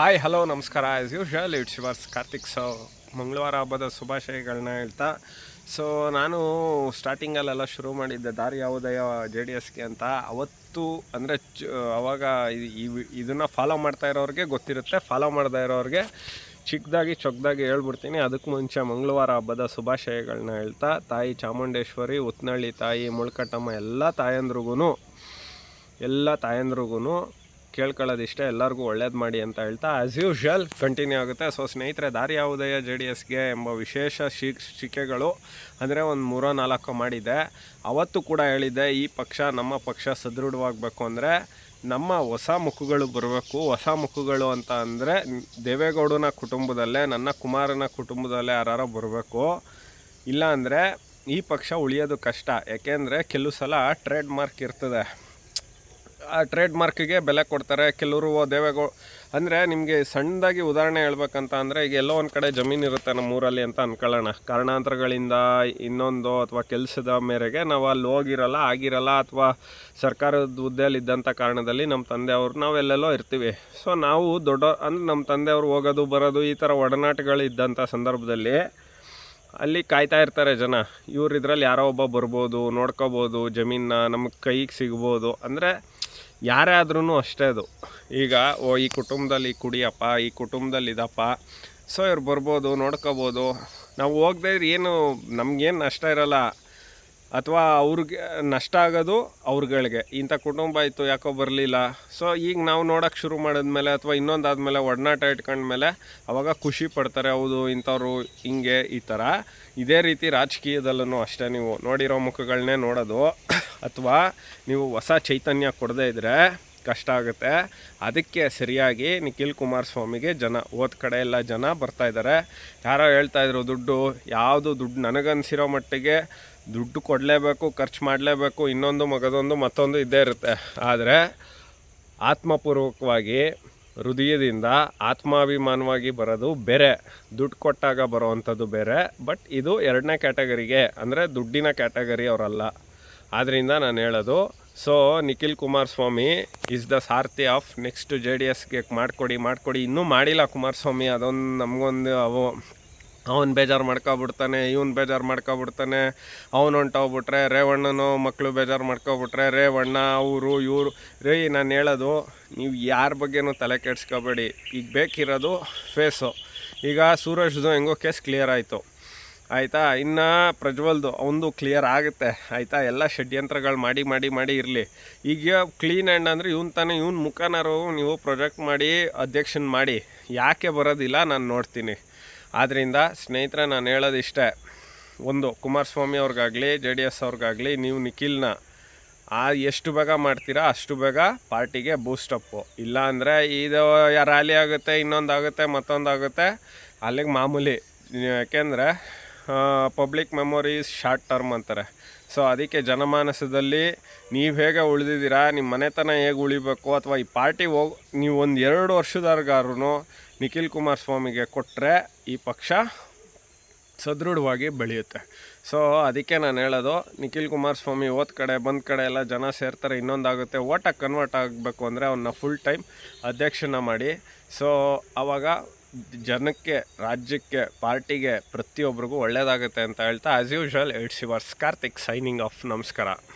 Hi hello ನಮಸ್ಕಾರ. As usual it's yours Karthik so ಮಂಗಳವಾರ ಹಬ್ಬದ ಶುಭಾಶಯಗಳನ್ನ ಹೇಳ್ತಾ. ಸೊ ನಾನು ಸ್ಟಾರ್ಟಿಂಗಲ್ಲೆಲ್ಲ ಶುರು ಮಾಡಿದ್ದೆ. ದಾರಿ ಯಾವುದಯ ಜೆ ಡಿ ಎಸ್ಗೆ ಅಂತ. ಅವತ್ತು ಅಂದರೆ ಅವಾಗ ಇ- ಈ, ಇದನ್ನು ಫಾಲೋ ಮಾಡ್ತಾ ಇರೋರಿಗೆ ಗೊತ್ತಿರುತ್ತೆ. ಫಾಲೋ ಮಾಡ್ತಾ ಇರೋರಿಗೆ ಚಿಕ್ಕದಾಗಿ, ಚೊಕ್ಕದಾಗಿ ಹೇಳ್ಬಿಡ್ತೀನಿ. ಅದಕ್ಕೆ ಮುಂಚೆ ಮಂಗಳವಾರ ಹಬ್ಬದ ಶುಭಾಶಯಗಳನ್ನ ಹೇಳ್ತಾ. ತಾಯಿ ಚಾಮುಂಡೇಶ್ವರಿ, ಉತ್ನಳ್ಳಿ ತಾಯಿ ಮುಳ್ಕಟ್ಟಮ್ಮ, ಎಲ್ಲ ತಾಯಂದ್ರಿಗೂ ಎಲ್ಲ ತಾಯಂದ್ರಿಗೂ ಕೇಳ್ಕೊಳ್ಳೋದಿಷ್ಟೇ, ಎಲ್ಲರಿಗೂ ಒಳ್ಳೇದು ಮಾಡಿ ಅಂತ ಹೇಳ್ತಾ ಆ್ಯಸ್ ಯೂಶ್ವಲ್ ಕಂಟಿನ್ಯೂ ಆಗುತ್ತೆ. ಸೊ ಸ್ನೇಹಿತರೆ, ದಾರಿ ಯಾವುದಯ ಜೆ ಡಿ ಎಸ್ಗೆ ಎಂಬ ವಿಶೇಷ ಶಿಕೆಗಳು ಅಂದರೆ ಒಂದು ಮೂರೋ ನಾಲ್ಕು ಮಾಡಿದೆ. ಅವತ್ತು ಕೂಡ ಹೇಳಿದ್ದೆ ಈ ಪಕ್ಷ ನಮ್ಮ ಪಕ್ಷ ಸದೃಢವಾಗಬೇಕು ಅಂದರೆ ನಮ್ಮ ಹೊಸ ಮುಖಗಳು ಬರಬೇಕು. ಹೊಸ ಮುಖಗಳು ಅಂತ ಅಂದರೆ ದೇವೇಗೌಡನ ಕುಟುಂಬದಲ್ಲೇ, ನನ್ನ ಕುಮಾರನ ಕುಟುಂಬದಲ್ಲೇ ಯಾರು ಬರಬೇಕು. ಇಲ್ಲ ಅಂದರೆ ಈ ಪಕ್ಷ ಉಳಿಯೋದು ಕಷ್ಟ. ಯಾಕೆಂದರೆ ಕೆಲವು ಸಲ ಟ್ರೇಡ್ ಮಾರ್ಕ್ ಇರ್ತದೆ. ಟ್ರೇಡ್ ಮಾರ್ಕಿಗೆ ಬೆಲೆ ಕೊಡ್ತಾರೆ. ಕೆಲವರು ದೇವೆಗಳು ಅಂದರೆ ನಿಮಗೆ ಸಣ್ಣದಾಗಿ ಉದಾಹರಣೆ ಹೇಳ್ಬೇಕಂತ ಅಂದರೆ ಈಗ ಎಲ್ಲೋ ಒಂದು ಕಡೆ ಜಮೀನು ಇರುತ್ತೆ ನಮ್ಮ ಊರಲ್ಲಿ ಅಂತ ಅನ್ಕೊಳ್ಳೋಣ. ಕಾರಣಾಂತರಗಳಿಂದ ಇನ್ನೊಂದು ಅಥವಾ ಕೆಲಸದ ಮೇರೆಗೆ ನಾವು ಅಲ್ಲಿ ಹೋಗಿರಲ್ಲ, ಆಗಿರಲ್ಲ ಅಥವಾ ಸರ್ಕಾರದ ಹುದ್ದೆಯಲ್ಲಿ ಇದ್ದಂಥ ಕಾರಣದಲ್ಲಿ ನಮ್ಮ ತಂದೆಯವರು ನಾವೆಲ್ಲೆಲ್ಲೋ ಇರ್ತೀವಿ. ಸೊ ನಾವು ದೊಡ್ಡ, ಅಂದರೆ ನಮ್ಮ ತಂದೆಯವರು ಹೋಗೋದು, ಬರೋದು ಈ ಥರ ಒಡನಾಟಗಳು ಇದ್ದಂಥ ಸಂದರ್ಭದಲ್ಲಿ ಅಲ್ಲಿ ಕಾಯ್ತಾ ಇರ್ತಾರೆ ಜನ. ಇವ್ರು ಇದರಲ್ಲಿ ಯಾರೋ ಒಬ್ಬ ಬರ್ಬೋದು, ನೋಡ್ಕೋಬೋದು ಜಮೀನ ನಮಗೆ ಕೈಗೆ ಸಿಗ್ಬೋದು. ಅಂದರೆ ಯಾರೇ ಆದ್ರೂ ಅಷ್ಟೇ ಅದು. ಈಗ, ಓ, ಈ ಕುಟುಂಬದಲ್ಲಿ ಕುಡಿಯಪ್ಪ, ಈ ಕುಟುಂಬದಲ್ಲಿ ಇದಪ್ಪ, ಸೊ ಇವ್ರು ಬರ್ಬೋದು, ನೋಡ್ಕೋಬೋದು. ನಾವು ಹೋಗದೆ ಏನು, ನಮಗೇನು ನಷ್ಟ ಇರಲ್ಲ. ಅಥವಾ ಅವ್ರಿಗೆ ನಷ್ಟ ಆಗೋದು ಅವ್ರುಗಳಿಗೆ. ಇಂಥ ಕುಟುಂಬ ಇತ್ತು ಯಾಕೋ ಬರಲಿಲ್ಲ. ಸೊ ಈಗ ನಾವು ನೋಡೋಕೆ ಶುರು ಮಾಡಿದ್ಮೇಲೆ ಅಥವಾ ಇನ್ನೊಂದು ಆದಮೇಲೆ ಒಡನಾಟ ಇಟ್ಕೊಂಡ್ಮೇಲೆ ಅವಾಗ ಖುಷಿ ಪಡ್ತಾರೆ, ಹೌದು, ಇಂಥವ್ರು ಹಿಂಗೆ ಈ ಥರ. ಇದೇ ರೀತಿ ರಾಜಕೀಯದಲ್ಲೂ ಅಷ್ಟೇ ನೀವು ನೋಡಿರೋ ಮುಖಗಳನ್ನೇ ನೋಡೋದು. ಅಥವಾ ನೀವು ಹೊಸ ಚೈತನ್ಯ ಕೊಡದೇ ಇದ್ದರೆ ಕಷ್ಟ ಆಗುತ್ತೆ. ಅದಕ್ಕೆ ಸರಿಯಾಗಿ ನಿಖಿಲ್ ಕುಮಾರಸ್ವಾಮಿಗೆ ಜನ ಓದ್ ಕಡೆ ಎಲ್ಲ ಜನ ಬರ್ತಾ ಇದ್ದಾರೆ ಯಾರೋ ಹೇಳ್ತಾ ಇದ್ರು, ದುಡ್ಡು, ಯಾವುದು ದುಡ್ಡು ನನಗನ್ಸಿರೋ ಮಟ್ಟಿಗೆ ದುಡ್ಡು ಕೊಡಲೇಬೇಕು, ಖರ್ಚು ಮಾಡಲೇಬೇಕು, ಇನ್ನೊಂದು ಮಗದೊಂದು ಮತ್ತೊಂದು ಇದ್ದೇ ಇರುತ್ತೆ. ಆದರೆ ಆತ್ಮಪೂರ್ವಕವಾಗಿ, ಹೃದಯದಿಂದ ಆತ್ಮಾಭಿಮಾನವಾಗಿ ಬರೋದು ಬೇರೆ, ದುಡ್ಡು ಕೊಟ್ಟಾಗ ಬರೋವಂಥದ್ದು ಬೇರೆ. ಬಟ್ ಇದು ಎರಡನೇ ಕ್ಯಾಟಗರಿಗೆ, ಅಂದರೆ ದುಡ್ಡಿನ ಕ್ಯಾಟಗರಿ ಅವರಲ್ಲ. ಆದ್ದರಿಂದ ನಾನು ಹೇಳೋದು so Nikhil Kumaraswamy is the Sarathi of next J D ಎಸ್ಗೆ ಮಾಡಿಕೊಡಿ ಮಾಡಿಕೊಡಿ. ಇನ್ನೂ ಮಾಡಿಲ್ಲ ಕುಮಾರಸ್ವಾಮಿ. ಅದೊಂದು ನಮಗೊಂದು ಅವು ಅವನು ಬೇಜಾರು ಮಾಡ್ಕೊಬಿಡ್ತಾನೆ, ಇವನು ಬೇಜಾರು ಮಾಡ್ಕೊಬಿಡ್ತಾನೆ. ಅವನು ಹೊಂಟೋಗ್ಬಿಟ್ರೆ ರೇವಣ್ಣನು ಮಕ್ಕಳು ಬೇಜಾರು ಮಾಡ್ಕೊಬಿಟ್ರೆ ರೇವಣ್ಣ, ಅವರು, ಇವರು. ರೇ, ನಾನು ಹೇಳೋದು, ನೀವು ಯಾರ ಬಗ್ಗೆನೂ ತಲೆ ಕೆಡ್ಸ್ಕೊಬೇಡಿ. ಈಗ ಬೇಕಿರೋದು ಫೇಸು ಈಗ ಸೂರಜ್ದು ಹೆಂಗೋ ಕೇಸ್ ಕ್ಲಿಯರ್ ಆಯಿತು. ಆಯಿತಾ? ಇನ್ನು ಪ್ರಜ್ವಲ್ದು ಅವಂದು ಕ್ಲಿಯರ್ ಆಗುತ್ತೆ. ಆಯಿತಾ? ಎಲ್ಲ ಷಡ್ಯಂತ್ರಗಳು ಮಾಡಿ ಮಾಡಿ ಮಾಡಿ ಇರಲಿ. ಈಗ ಕ್ಲೀನ್ ಆ್ಯಂಡ್ ಅಂದರೆ ಇವನ್ ತಾನೇ, ಇವ್ನ ಮುಖನಾರು ನೀವು ಪ್ರೊಜೆಕ್ಟ್ ಮಾಡಿ, ಅಧ್ಯಕ್ಷನ್ ಮಾಡಿ. ಯಾಕೆ ಬರೋದಿಲ್ಲ ನಾನು ನೋಡ್ತೀನಿ. ಆದ್ದರಿಂದ ಸ್ನೇಹಿತರೆ, ನಾನು ಹೇಳೋದು ಇಷ್ಟೇ ಒಂದು, ಕುಮಾರಸ್ವಾಮಿ ಅವ್ರಿಗಾಗಲಿ, ಜೆ ಡಿ ಎಸ್ ಅವ್ರಿಗಾಗಲಿ, ನೀವು ನಿಖಿಲ್ನ ಆ ಎಷ್ಟು ಬೇಗ ಮಾಡ್ತೀರಾ, ಅಷ್ಟು ಬೇಗ ಪಾರ್ಟಿಗೆ ಬೂಸ್ಟಪ್ಪು ಇಲ್ಲ ಅಂದರೆ ಇದು ರ್ಯಾಲಿ ಆಗುತ್ತೆ, ಇನ್ನೊಂದು ಆಗುತ್ತೆ, ಮತ್ತೊಂದು ಆಗುತ್ತೆ. ಅಲ್ಲಿಗೆ ಮಾಮೂಲಿ, ಯಾಕೆಂದರೆ ಪಬ್ಲಿಕ್ ಮೆಮೊರೀಸ್ ಶಾರ್ಟ್ ಟರ್ಮ್ ಅಂತಾರೆ. ಸೊ ಅದಕ್ಕೆ ಜನಮಾನಸದಲ್ಲಿ ನೀವು ಹೇಗೆ ಉಳಿದಿದ್ದೀರಾ ನಿಮ್ಮ ಮನೆತನ ಹೇಗೆ ಉಳಿಬೇಕು, ಅಥವಾ ಈ ಪಾರ್ಟಿ ಹೋಗಿ ನೀವು ಒಂದು ಎರಡು ವರ್ಷದವರೆಗಾರು ನಿಖಿಲ್ ಕುಮಾರಸ್ವಾಮಿಗೆ ಕೊಟ್ಟರೆ ಈ ಪಕ್ಷ ಸದೃಢವಾಗಿ ಬೆಳೆಯುತ್ತೆ. ಸೊ ಅದಕ್ಕೆ ನಾನು ಹೇಳೋದು, ನಿಖಿಲ್ ಕುಮಾರಸ್ವಾಮಿ ಹೋದ ಕಡೆ ಬಂದ ಕಡೆ ಎಲ್ಲ ಜನ ಸೇರ್ತಾರೆ, ಇನ್ನೊಂದಾಗುತ್ತೆ. ಓಟಾಗಿ ಕನ್ವರ್ಟ್ ಆಗಬೇಕು ಅಂದರೆ ಅವನ್ನ ಫುಲ್ ಟೈಮ್ ಅಧ್ಯಕ್ಷನ ಮಾಡಿ. ಸೊ ಆವಾಗ ಜನಕ್ಕೆ, ರಾಜ್ಯಕ್ಕೆ, ಪಾರ್ಟಿಗೆ ಪ್ರತಿಯೊಬ್ಬರಿಗೂ ಒಳ್ಳೆಯದಾಗುತ್ತೆ ಅಂತ ಹೇಳ್ತಾ as usual it's yours Karthik signing off ನಮಸ್ಕಾರ.